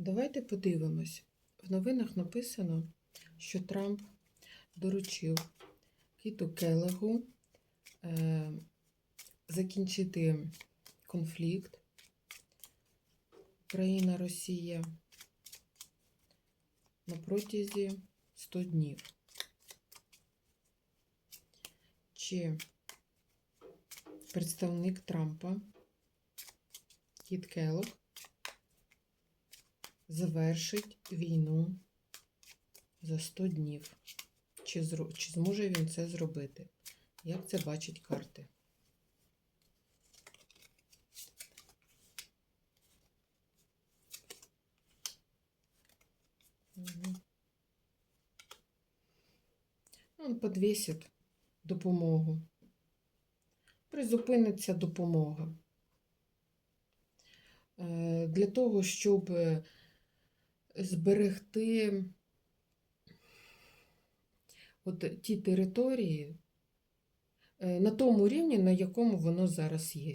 Давайте подивимось. В новинах написано, що Трамп доручив Кіту Келегу е, закінчити конфлікт Україна-Росія на протязі 100 днів. Чи представник Трампа Кіт Келлог завершить війну за 100 днів. Чи, зро- чи зможе він це зробити? Як це бачать карти? Он підвісить допомогу. Призупиниться допомога. Е, Для того, щоб зберегти от ті території е, на тому рівні, на якому воно зараз є.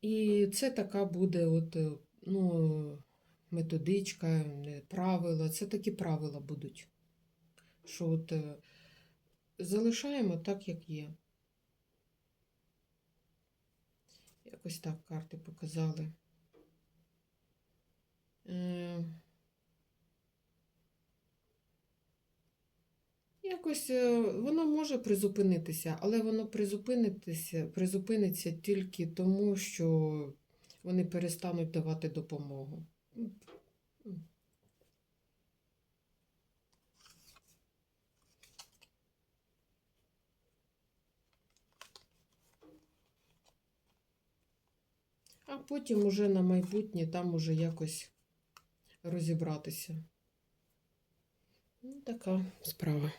І це така буде от, е, ну, методичка, правила, це такі правила будуть. Що от е, залишаємо так, як є. Якось так карти показали. Якось е, воно може призупинитися, але воно призупинитися, призупиниться тільки тому, що вони перестануть давати допомогу. А потім уже на майбутнє там уже якось розібратися. Ну, така справа.